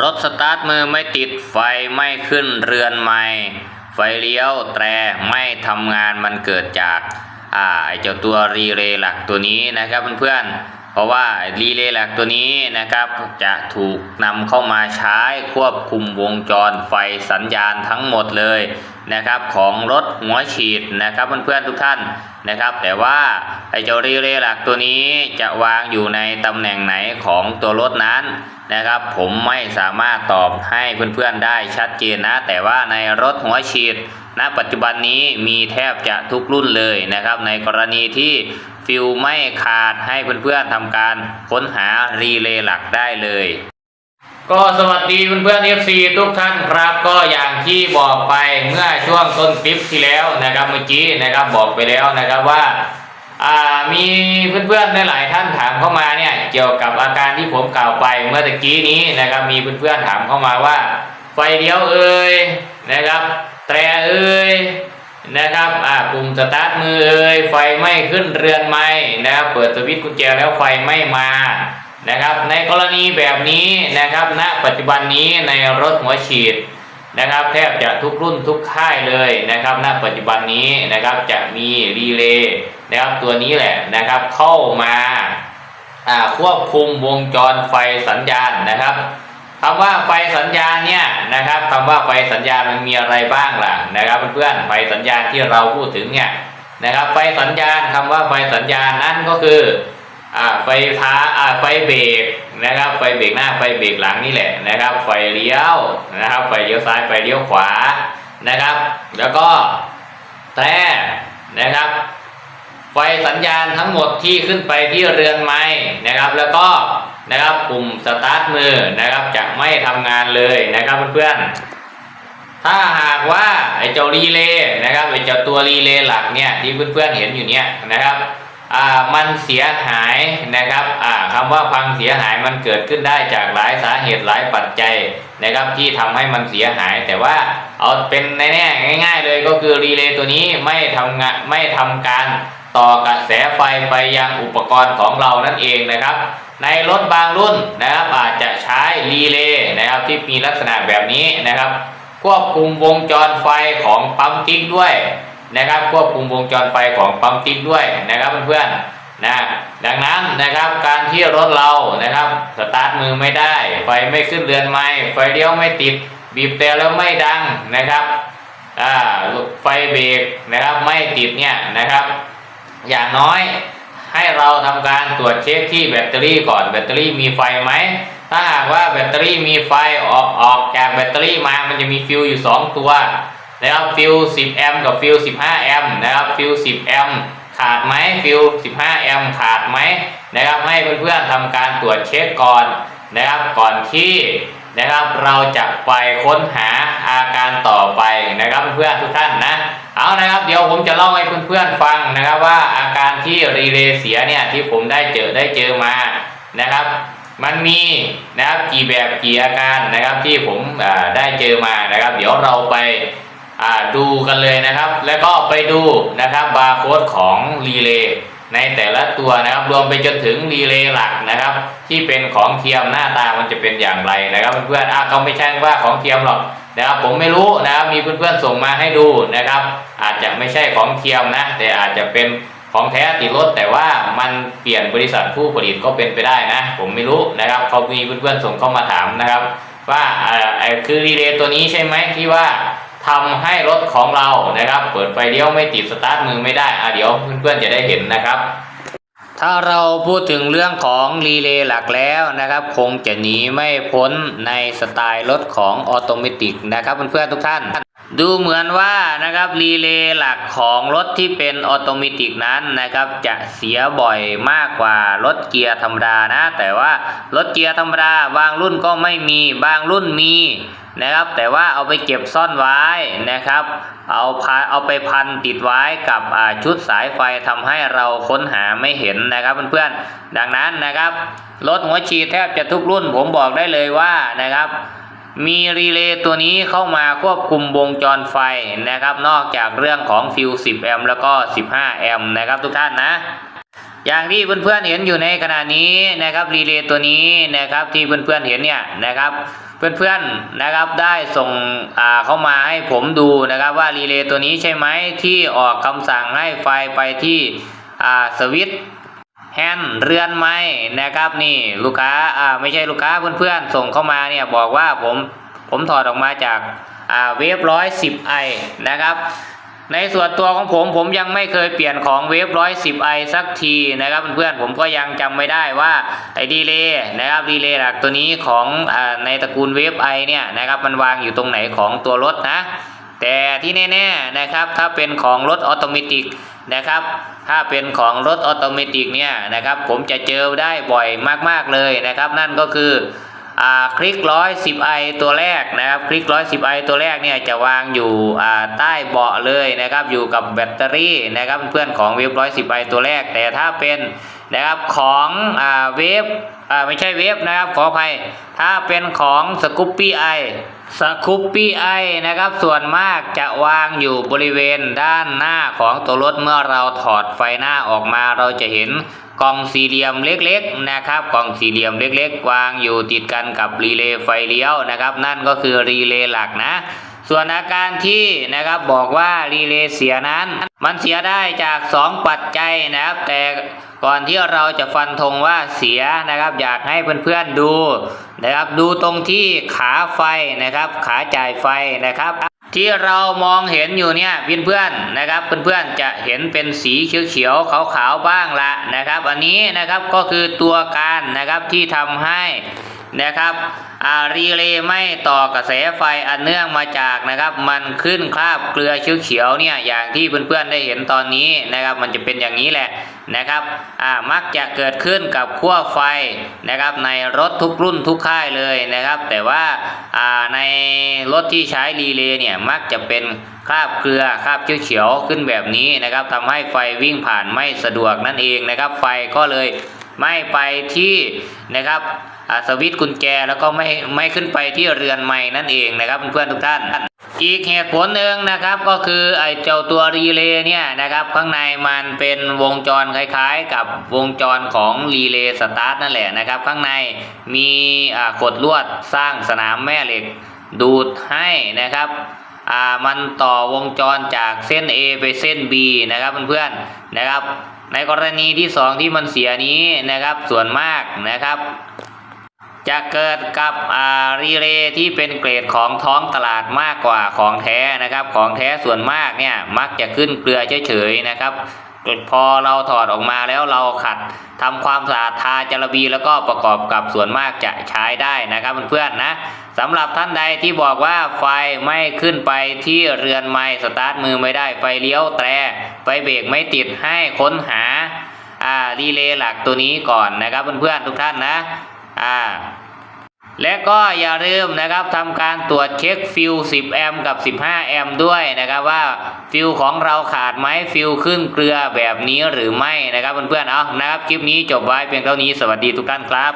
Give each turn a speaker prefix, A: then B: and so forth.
A: รถสตาร์ทมือไม่ติดไฟไม่ขึ้นเรือนไม่ไฟเลี้ยวแตรไม่ทำงานมันเกิดจากอ่าไอเจ้าตัวรีเลย์หลักตัวนี้นะครับเพื่อนๆเพราะว่ารีเลย์หลักตัวนี้นะครับจะถูกนำเข้ามาใช้ควบคุมวงจรไฟสัญญาณทั้งหมดเลย นะครับของรถหัวฉีดนะครับเพื่อนๆทุกท่านนะครับ แต่ว่าไอ้เจ้ารีเล่หลักตัวนี้จะวางอยู่ในตำแหน่งไหนของตัวรถนั้นนะครับ ผมไม่สามารถตอบให้เพื่อนๆได้ชัดเจนนะ แต่ว่าในรถหัวฉีดณปัจจุบันนี้มีแทบจะทุกรุ่นเลยนะครับ ในกรณีที่ฟิวไม่ขาดให้เพื่อนๆทำการค้นหารีเลย์หลักได้เลย ก็สวัสดีเพื่อนๆ FC ทุกท่านครับ ก็อย่างที่บอกไปเมื่อช่วงต้นคลิปที่แล้วนะครับเมื่อกี้นะครับบอกไปแล้วนะครับว่าอ่ามีเพื่อนๆหลายท่านถามเข้ามาเนี่ยเกี่ยวกับอาการที่ผมกล่าวไปเมื่อตะกี้นี้นะครับมีเพื่อนๆถามเข้ามาว่า ไฟเลี้ยวเอ่ยนะครับ แตรเอ่ยนะครับอ่าปุ่มสตาร์ทมือเอ่ยไฟไม่ขึ้นเรือนไม้นะครับเปิดสวิตช์กุญแจแล้วไฟไม่มา นะครับ ในกรณีแบบนี้นะครับณปัจจุบันนี้ในรถหัวฉีดนะครับแทบจะทุกรุ่นทุกค่ายเลยนะครับณปัจจุบันนี้นะครับจะมีรีเลย์นะครับตัวนี้แหละนะครับเข้ามาควบคุมวงจรไฟสัญญาณนะครับคำว่าไฟสัญญาณเนี่ยนะครับคำว่าไฟสัญญาณมันมีอะไรบ้างล่ะนะครับเพื่อนๆไฟสัญญาณที่เราพูดถึงเนี่ยนะครับไฟสัญญาณคำว่าไฟสัญญาณนั้นก็คือ ไฟฟ้าไฟเบรกนะครับ ไฟเบรกหน้าไฟเบรกหลังนี่แหละนะครับ ไฟเลี้ยวนะครับ ไฟเลี้ยวซ้ายไฟเลี้ยวขวานะครับ แล้วก็แตรนะครับ ไฟสัญญาณทั้งหมดที่ขึ้นไปที่เรือนไม้นะครับ แล้วก็นะครับปุ่มสตาร์ทมือนะครับจะไม่ทำงานเลยนะครับเพื่อนๆถ้าหากว่าไอ้เจ้ารีเลย์นะครับไอ้เจ้าตัวรีเลย์หลักเนี่ยที่เพื่อนๆเห็นอยู่เนี่ยนะครับ มันเสียหายนะครับอ่าคำว่าพังเสียหายมันเกิดขึ้นได้จากหลายสาเหตุหลายปัจจัยนะครับที่ทำให้มันเสียหาย แต่ว่าเอาเป็นแน่ๆง่าย ๆ เลยก็คือรีเลย์ตัวนี้ไม่ทำงานไม่ทำการต่อกระแสไฟไปยังอุปกรณ์ของเรานั่นเองนะครับ ในรถบางรุ่นนะครับอาจจะใช้รีเลย์นะครับที่มีลักษณะแบบนี้นะครับ ควบคุมวงจรไฟของปั๊มติ๊กด้วย นะครับควบคุมวงจรไฟของปั๊มติ๊กด้วยนะครับเพื่อนๆนะดังนั้นนะครับการที่รถเรานะครับสตาร์ทมือไม่ได้ ไฟไม่ขึ้นเรือนไม้ไฟเลี้ยวไม่ติด บีบแต่แล้วไม่ดังนะครับไฟเบรกนะครับไม่ติดเนี่ยนะครับ อย่างน้อยให้เราทำการตรวจเช็คที่แบตเตอรี่ก่อนแบตเตอรี่มีไฟไหมถ้าหากว่าแบตเตอรี่มีไฟออกออกจากแบตเตอรี่มามันจะมีฟิวอยู่ 2 ตัว นะครับฟิว10แอมกับฟิว15แอมนะครับฟิว10แอมขาดไหมฟิว15แอมขาดไหมนะครับให้เพื่อนๆทำการตรวจเช็คก่อนนะครับก่อนที่นะครับเราจะไปค้นหาอาการต่อไปนะครับเพื่อนๆทุกท่านนะเอานะครับ เดี๋ยวผมจะเล่าให้เพื่อนๆฟังนะครับว่าอาการที่รีเลย์เสียเนี่ยที่ผมได้เจอได้เจอมานะครับ มันมีนะครับกี่แบบกี่อาการนะครับที่ผมได้เจอมานะครับ เดี๋ยวเราไป ดูกันเลยนะครับ แล้วก็ไปดูนะครับบาร์โค้ดของรีเลย์ในแต่ละตัวนะครับรวมไปจนถึงรีเลย์หลักนะครับ ที่เป็นของเทียมหน้าตามันจะเป็นอย่างไรนะครับเพื่อนๆอะเขาไม่ใช่ว่าของเทียมหรอกนะครับผมไม่รู้นะครับมีเพื่อนๆส่งมาให้ดูนะครับ อาจจะไม่ใช่ของเทียมนะ แต่อาจจะเป็นของแท้ติดรถแต่ว่ามันเปลี่ยนบริษัทผู้ผลิตก็เป็นไปได้นะ ผมไม่รู้นะครับเขามีเพื่อนๆส่งเข้ามาถามนะครับ ว่าอ่าไอ้คือรีเลย์ตัวนี้ใช่ไหมที่ว่า ทำให้รถของเรานะครับ เปิดไฟเลี้ยวไม่ติดสตาร์ทมือไม่ได้อะเดี๋ยวเพื่อนๆจะได้เห็นนะครับ ถ้าเราพูดถึงเรื่องของรีเลย์หลักแล้วนะครับ คงจะหนีไม่พ้นในสไตล์รถของออโตเมติกนะครับเพื่อนๆทุกท่านดูเหมือนว่านะครับรีเลย์หลักของรถที่เป็นออโตเมติกนั้นนะครับ จะเสียบ่อยมากกว่ารถเกียร์ธรรมดานะ แต่ว่ารถเกียร์ธรรมดาบางรุ่นก็ไม่มีบางรุ่นมี นะครับ แต่ว่าเอาไปเก็บซ่อนไว้นะครับ เอาพาเอาไปพันติดไว้กับชุดสายไฟทำให้เราค้นหาไม่เห็นนะครับเพื่อนๆดังนั้นนะครับรถหัวฉีดแทบจะทุกรุ่นผมบอกได้เลยว่านะครับมีรีเลย์ตัวนี้เข้ามาควบคุมวงจรไฟนะครับ นอกจากเรื่องของฟิว10 แอมป์แล้วก็ 15 แอมป์นะครับทุกท่านนะ อย่างที่เพื่อนๆเห็นอยู่ในขณะนี้นะครับรีเลย์ตัวนี้นะครับที่เพื่อนๆเห็นเนี่ยนะครับ เพื่อนๆนะครับได้ส่งเข้ามาให้ผมดูนะครับว่ารีเลย์ตัวนี้ใช่ไหมที่ออกคำสั่งให้ไฟไปที่สวิตช์แฮนด์เรือนไม้นะครับนี่ลูกค้าอ่าไม่ใช่ลูกค้าเพื่อนๆส่งเข้ามาเนี่ยบอกว่าผมผมถอดออกมาจากอ่าเวฟร้อยสิบไอนะครับ ในส่วนตัวของผมผมยังไม่เคยเปลี่ยนของเวฟร้อยสิบไอสักทีนะครับเพื่อนๆผมก็ยังจำไม่ได้ว่าไอดีเลย์นะครับดีเลย์หลักตัวนี้ของอในตระกูลเวฟไอเนี่ยนะครับมันวางอยู่ตรงไหนของตัวรถนะ แต่ที่แน่ๆนะครับถ้าเป็นของรถออโตเมติกนะครับถ้าเป็นของรถออโตเมติกเนี่ยนะครับผมจะเจอได้บ่อยมากๆเลยนะครับ นั่นก็คือ คลิกร้อยสิบไอตัวแรกนะครับ คลิกร้อยสิบไอตัวแรกเนี่ยจะวางอยู่อ่าใต้เบาะเลยนะครับ อยู่กับแบตเตอรี่นะครับเพื่อนของเวฟร้อยสิบไอตัวแรก แต่ถ้าเป็นนะครับของอ่าเวฟอ่าไม่ใช่เวฟนะครับขออภัย ถ้าเป็นของสกูปปี้ไอสกูปปี้ไอนะครับ ส่วนมากจะวางอยู่บริเวณด้านหน้าของตัวรถเมื่อเราถอดไฟหน้าออกมาเราจะเห็น กล่องสี่เหลี่ยมเล็กๆนะครับ กล่องสี่เหลี่ยมเล็ก ๆ วางอยู่ติดกันกับรีเลย์ไฟเลี้ยวนะครับ นั่นก็คือรีเลย์หลักนะ ส่วนอาการที่นะครับบอกว่ารีเลย์เสียนั้น มันเสียได้จาก 2 ปัจจัยนะครับ แต่ก่อนที่เราจะฟันธงว่าเสียนะครับ อยากให้เพื่อนๆดูนะครับ ดูตรงที่ขาไฟนะครับ ขาจ่ายไฟนะครับ ที่เรามองเห็นอยู่เนี่ยเพื่อนๆนะครับเพื่อนๆจะเห็นเป็นสีเขียวๆขาวๆบ้างละนะครับ อันนี้นะครับก็คือตัวการนะครับที่ทำให้นะครับ อารีเลย์ไม่ต่อกระแสไฟอันเนื่องมาจากนะครับ มันขึ้นคราบเกลือเขียวๆเนี่ยอย่างที่เพื่อนๆได้เห็นตอนนี้นะครับ มันจะเป็นอย่างนี้แหละนะครับอ่ามักจะเกิดขึ้นกับขั้วไฟนะครับ ในรถทุกรุ่นทุกค่ายเลยนะครับ แต่ว่าอ่าในรถที่ใช้รีเลย์เนี่ยมักจะเป็นคราบเกลือคราบเขียวๆขึ้นแบบนี้นะครับทำให้ไฟวิ่งผ่านไม่สะดวกนั่นเองนะครับ ไฟก็เลยไม่ไปที่นะครับ สวิตช์กุญแจแล้วก็ไม่ไม่ขึ้นไปที่เรือนไม้นั่นเองนะครับเพื่อนๆทุกท่าน อีกเหตุผลหนึ่งนะครับก็คือไอ้เจ้าตัวรีเลย์เนี่ยนะครับข้างในมันเป็นวงจรคล้ายๆ กับวงจรของรีเลย์สตาร์ทนั่นแหละนะครับ ข้างในมีกดลวดสร้างสนามแม่เหล็กดูดให้นะครับมันต่อวงจรจากเส้น A ไปเส้น B นะครับเพื่อนๆนะครับ ในกรณีที่สองที่มันเสียนี้นะครับส่วนมากนะครับ จะเกิดกับอารีเลย์ที่เป็นเกรดของท้องตลาดมากกว่าของแท้นะครับ ของแท้ส่วนมากเนี่ยมักจะขึ้นเกลือเฉยๆนะครับพอเราถอดออกมาแล้วเราขัดทำความสะอาดทาจาระบีแล้วก็ประกอบกับส่วนมากจะใช้ได้นะครับเพื่อนๆนะสำหรับท่านใดที่บอกว่าไฟไม่ขึ้นไปที่เรือนไม้สตาร์ทมือไม่ได้ไฟเลี้ยวแตรไฟเบรกไม่ติดให้ค้นหาอ่ารีเลย์หลักตัวนี้ก่อนนะครับเพื่อนๆทุกท่านนะ อ่าและก็อย่าลืมนะครับทำการตรวจเช็คฟิล10 แอมป์กับ 15 แอมป์ด้วยนะครับว่าฟิลของเราขาดไหมฟิลขึ้นเกลือแบบนี้หรือไม่นะครับเพื่อนๆเอานะครับคลิปนี้จบไว้เพียงเท่านี้สวัสดีทุกท่านครับ